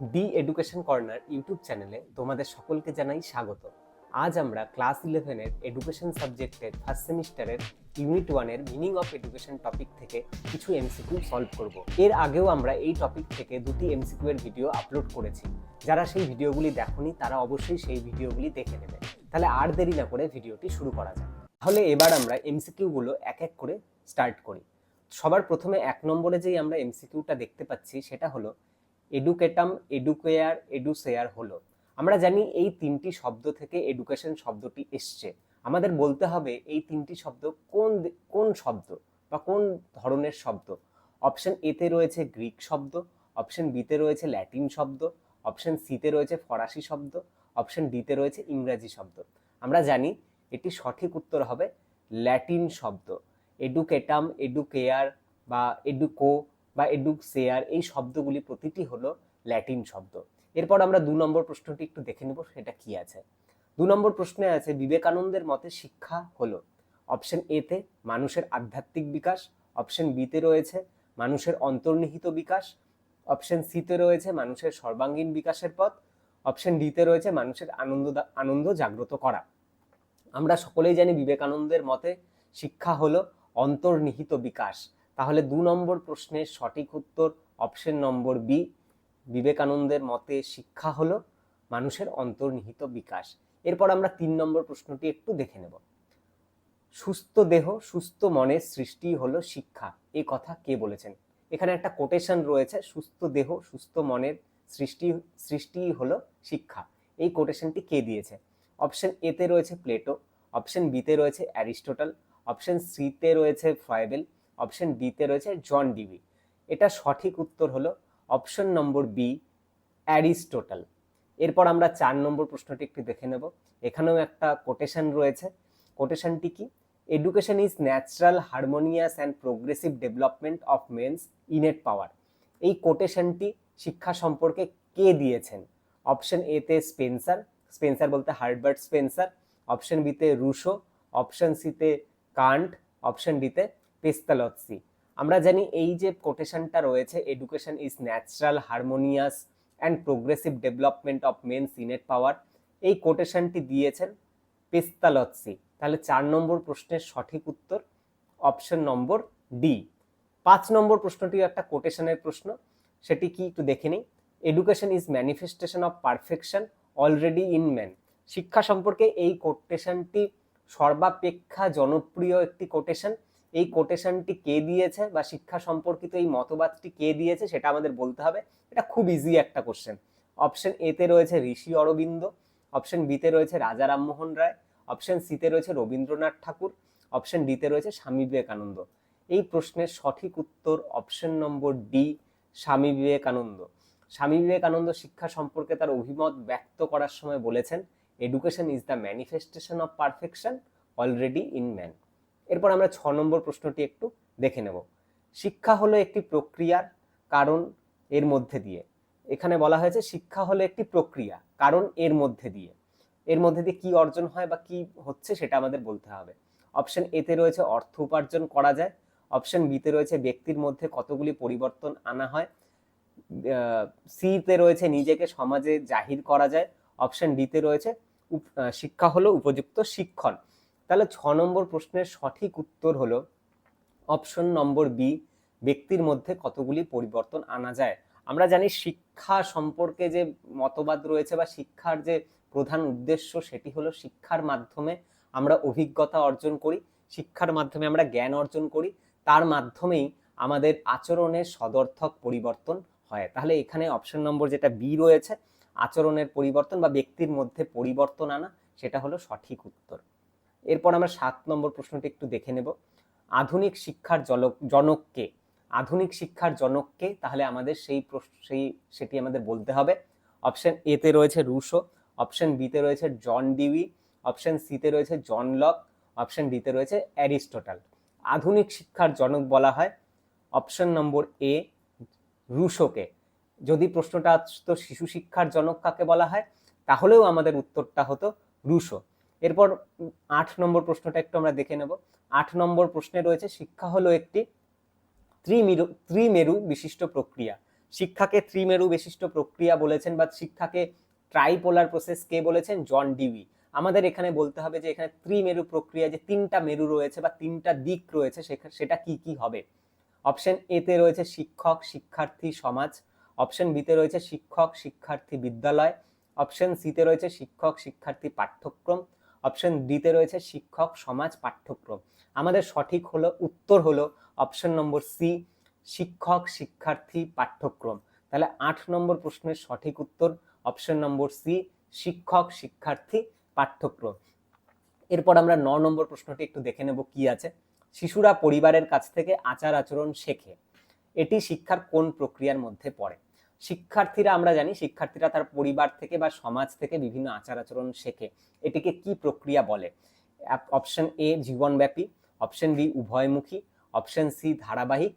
D education corner YouTube চ্যানেলে তোমাদের সকলকে জানাই স্বাগত। আজ আমরা ক্লাস ইলেভেনের এডুকেশন সাবজেক্টের ফার্স্ট সেমিস্টারের ইউনিট ওয়ানের মিনিং অফ এডুকেশন টপিক থেকে কিছু এমসিকিউ সলভ করব। এর আগেও আমরা এই টপিক থেকে দুটি এমসিকিউ এর ভিডিও আপলোড করেছি। যারা সেই ভিডিওগুলি দেখনি, তারা অবশ্যই সেই ভিডিওগুলি দেখে নেবে। তাহলে আর দেরি না করে ভিডিওটি শুরু করা যাক। তাহলে এবার আমরা এমসিকিউ গুলো এক এক করে স্টার্ট করি। সবার প্রথমে এক নম্বরে যেই আমরা এমসিকিউটা দেখতে পাচ্ছি, সেটা হলো এডুকেটাম এডুকেয়ার এডুসেয়ার হলো। আমরা জানি এই তিনটি শব্দ থেকে এডুকেশন শব্দটি এসছে। আমাদের বলতে হবে এই তিনটি শব্দ কোন কোন শব্দ বা কোন ধরনের শব্দ? অপশন এতে রয়েছে গ্রিক শব্দ অপশন বিতে রয়েছে ল্যাটিন শব্দ অপশন সিতে রয়েছে ফরাসি শব্দ অপশন ডিতে রয়েছে ইংরাজি শব্দ। আমরা জানি এটি সঠিক উত্তর হবে ল্যাটিন শব্দ। এডুকেটাম এডুকেয়ার বা এডুকো বা এডুকসেয়ার এই শব্দগুলি প্রতিটি হলো ল্যাটিন শব্দ। এরপর আমরা দু নম্বর প্রশ্নটি একটু দেখে নেব, সেটা কি আছে? দু নম্বর প্রশ্নে আছে, বিবেকানন্দের মতে শিক্ষা হলো অপশন এতে মানুষের আধ্যাত্মিক বিকাশ অপশন বিতে রয়েছে মানুষের অন্তর্নিহিত বিকাশ অপশন সিতে রয়েছে মানুষের সর্বাঙ্গীন বিকাশের পথ অপশন ডিতে রয়েছে মানুষের আনন্দ আনন্দ জাগ্রত করা। আমরা সকলেই জানি বিবেকানন্দের মতে শিক্ষা হলো অন্তর্নিহিত বিকাশ। তাহলে দু নম্বর প্রশ্নের সঠিক উত্তর অপশন নম্বর বি বিবেকানন্দের মতে শিক্ষা হলো মানুষের অন্তর্নিহিত বিকাশ। এরপর আমরা তিন নম্বর প্রশ্নটি একটু দেখে নেব। সুস্থ দেহ, সুস্থ মনের সৃষ্টি হলো শিক্ষা। এই কথা কে বলেছেন? এখানে একটা কোটেশন রয়েছে, সুস্থ দেহ, সুস্থ মনের সৃষ্টি সৃষ্টি হলো শিক্ষা। এই কোটেশনটি কে দিয়েছে? অপশন এতে রয়েছে প্লেটো অপশন বিতে রয়েছে অ্যারিস্টোটল অপশন সিতে রয়েছে ফ্রয়েবেল অপশন ডিতে রয়েছে জন ডিভি এটা সঠিক উত্তর হলো অপশন নম্বর বি অ্যারিস্টোটাল। এরপর আমরা চার নম্বর প্রশ্নটি একটু দেখে নেব। এখানেও একটা কোটেশন রয়েছে। কোটেশনটি কি? Education is natural harmonious and progressive development of man's innate power এই কোটেশনটি শিক্ষা সম্পর্কে কে দিয়েছেন? অপশন এতে স্পেন্সার স্পেন্সার বলতে হার্বার্ট স্পেন্সার অপশন বিতে রুশো অপশন সিতে কান্ট অপশন ডিতে পেস্তালৎসি। আমরা জানি এই যে কোটেশনটা রয়েছে education is natural harmonious and progressive development of man's innate power এই কোটেশনটি দিয়েছেন পেস্তালৎসি। তাহলে চার নম্বর প্রশ্নের সঠিক উত্তর অপশন নম্বর ডি পাঁচ নম্বর প্রশ্নটি একটা কোটেশনের প্রশ্ন, সেটি কি একটু দেখে নিই। Education is manifestation of perfection already in man শিক্ষা সম্পর্কে এই কোটেশনটি সর্বাপেক্ষা জনপ্রিয় একটি কোটেশন এই কোটেশনটি কে দিয়েছে বা শিক্ষা সম্পর্কিত এই মতবাদটি কে দিয়েছে সেটা আমাদের বলতে হবে। এটা খুব ইজি একটা কোশ্চেন অপশন এতে রয়েছে ঋষি অরবিন্দ অপশন বিতে রয়েছে রাজা রামমোহন রায় অপশন সিতে রয়েছে রবীন্দ্রনাথ ঠাকুর অপশন ডিতে রয়েছে স্বামী বিবেকানন্দ। এই প্রশ্নের সঠিক উত্তর option number D Swami Vivekananda. Swami Vivekananda শিক্ষা সম্পর্কে তার অভিমত ব্যক্ত করার সময় বলেছেন education is the manifestation of perfection already in man এরপর আমরা ছ নম্বর প্রশ্নটি একটু দেখে নেব। শিক্ষা হলো একটি প্রক্রিয়ার কারণ এর মধ্যে দিয়ে। এখানে বলা হয়েছে শিক্ষা হলো একটি প্রক্রিয়া, কারণ এর মধ্যে দিয়ে। এর মধ্যে দিয়ে কি অর্জন হয় বা কি হচ্ছে সেটা আমাদের বলতে হবে। অপশন এতে রয়েছে অর্থ উপার্জন করা যায়। অপশন বিতে রয়েছে ব্যক্তির মধ্যে কতগুলি পরিবর্তন আনা হয়। সিতে রয়েছে নিজেকে সমাজে জাহির করা যায়। অপশন ডিতে রয়েছে শিক্ষা হলো উপযুক্ত শিক্ষণ। তাহলে ছ নম্বর প্রশ্নের সঠিক উত্তর হলো অপশন নম্বর বি, ব্যক্তির মধ্যে কতগুলি পরিবর্তন আনা যায়। আমরা জানি শিক্ষা সম্পর্কে যে মতবাদ রয়েছে বা শিক্ষার যে প্রধান উদ্দেশ্য সেটি হলো শিক্ষার মাধ্যমে আমরা অভিজ্ঞতা অর্জন করি, শিক্ষার মাধ্যমে আমরা জ্ঞান অর্জন করি, তার মাধ্যমেই আমাদের আচরণের সদর্থক পরিবর্তন হয়। তাহলে এখানে অপশন নম্বর যেটা বি রয়েছে, আচরণের পরিবর্তন বা ব্যক্তির মধ্যে পরিবর্তন আনা, সেটা হলো সঠিক উত্তর। এরপর আমরা সাত নম্বর প্রশ্নটি একটু দেখে নেব। আধুনিক শিক্ষার জলক, জনককে, আধুনিক শিক্ষার জনককে তাহলে আমাদের সেই সেই, সেটি আমাদের বলতে হবে। অপশন এতে রয়েছে রুশো, অপশন বিতে রয়েছে জন ডিউই, অপশন সিতে রয়েছে জন লক, অপশন ডিতে রয়েছে অ্যারিস্টোটাল। আধুনিক শিক্ষার জনক বলা হয়। অপশন নম্বর এ, রুশোকে। যদি প্রশ্নটা আসতো শিশু শিক্ষার জনক কাকে বলা হয়, তাহলেও আমাদের উত্তরটা হতো রুশো। এরপর আট নম্বর প্রশ্নটা একটু আমরা দেখে নেব। আট নম্বর প্রশ্নে রয়েছে, শিক্ষা হলো একটি ত্রিমেরু ত্রিমেরু বিশিষ্ট প্রক্রিয়া। শিক্ষাকে ত্রিমেরু বিশিষ্ট প্রক্রিয়া বলেছেন বা শিক্ষাকে ট্রাইপোলার প্রসেস কে বলেছেন? জন ডিউই আমাদের এখানে বলতে হবে যে, এখানে ত্রিমেরু প্রক্রিয়া যে তিনটা মেরু রয়েছে বা তিনটা দিক রয়েছে সেটা কি কি হবে? অপশন এতে রয়েছে শিক্ষক, শিক্ষার্থী, সমাজ। অপশন বিতে রয়েছে শিক্ষক, শিক্ষার্থী বিদ্যালয়। অপশন সিতে রয়েছে শিক্ষক, শিক্ষার্থী পাঠ্যক্রম। অপশন ডিতে রয়েছে শিক্ষক সমাজ পাঠ্যক্রম। আমাদের সঠিক হলো, উত্তর হলো অপশন নম্বর সি শিক্ষক শিক্ষার্থী পাঠ্যক্রম। তাহলে আট নম্বর প্রশ্নের সঠিক উত্তর অপশন নম্বর সি শিক্ষক শিক্ষার্থী পাঠ্যক্রম। এরপর আমরা ন নম্বর প্রশ্নটি একটু দেখে নেব কি আছে। শিশুরা পরিবারের কাছ থেকে আচার আচরণ শেখে। এটি শিক্ষার কোন প্রক্রিয়ার মধ্যে পড়ে? শিক্ষার্থীরা, আমরা জানি শিক্ষার্থীরা তার পরিবার থেকে বা সমাজ থেকে বিভিন্ন আচার আচরণ শেখে। এটিকে কি প্রক্রিয়া বলে? অপশন এ, জীবনব্যাপী, অপশন বি, উভয়মুখী, অপশন সি, ধারাবাহিক,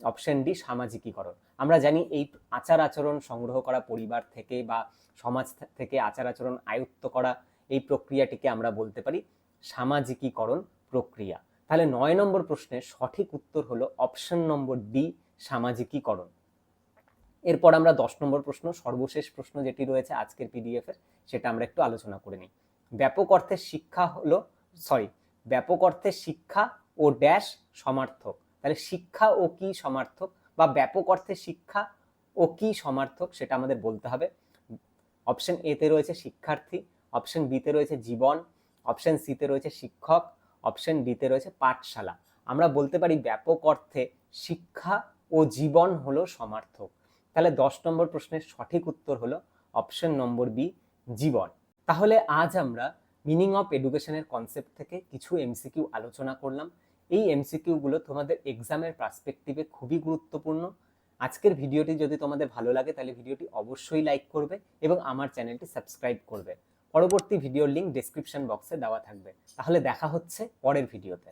অপশন ডি, সামাজিকীকরণ। আমরা জানি এই আচার আচরণ সংগ্রহ করা পরিবার থেকে বা সমাজ থেকে আচার আচরণ আয়ত্ত করা এই প্রক্রিয়াটিকে আমরা বলতে পারি সামাজিকীকরণ প্রক্রিয়া। তাহলে নয় নম্বর প্রশ্নের সঠিক উত্তর হলো অপশন নম্বর ডি, সামাজিকীকরণ। এরপর আমরা দশ নম্বর প্রশ্ন, সর্বশেষ প্রশ্ন যেটি রয়েছে আজকের পিডিএফ এর সেটা আমরা একটু আলোচনা করে নিই। ব্যাপক অর্থে শিক্ষা হলো সরি ব্যাপক অর্থে শিক্ষা ও ড্যাশ সমার্থক। তাহলে শিক্ষা ও কি সমার্থক বা ব্যাপক অর্থে শিক্ষা ও কি সমার্থক সেটা আমাদের বলতে হবে। অপশন এতে রয়েছে শিক্ষার্থী অপশন বিতে রয়েছে জীবন অপশন সিতে রয়েছে শিক্ষক অপশন ডিতে রয়েছে পাঠশালা। আমরা বলতে পারি ব্যাপক অর্থে শিক্ষা ও জীবন হলো সমার্থক। তাহলে দশ নম্বর প্রশ্নের সঠিক উত্তর হলো অপশন নম্বর বি জীবন। তাহলে আজ আমরা মিনিং অফ এডুকেশনের কনসেপ্ট থেকে কিছু এমসিকিউ আলোচনা করলাম। এই এমসিকিউগুলো তোমাদের এক্সামের পার্সপেক্টিভে খুবই গুরুত্বপূর্ণ। আজকের ভিডিওটি যদি তোমাদের ভালো লাগে, তাহলে ভিডিওটি অবশ্যই লাইক করবে এবং আমার চ্যানেলটি সাবস্ক্রাইব করবে। পরবর্তী ভিডিওর লিঙ্ক ডেসক্রিপশন বক্সে দেওয়া থাকবে। তাহলে দেখা হচ্ছে পরের ভিডিওতে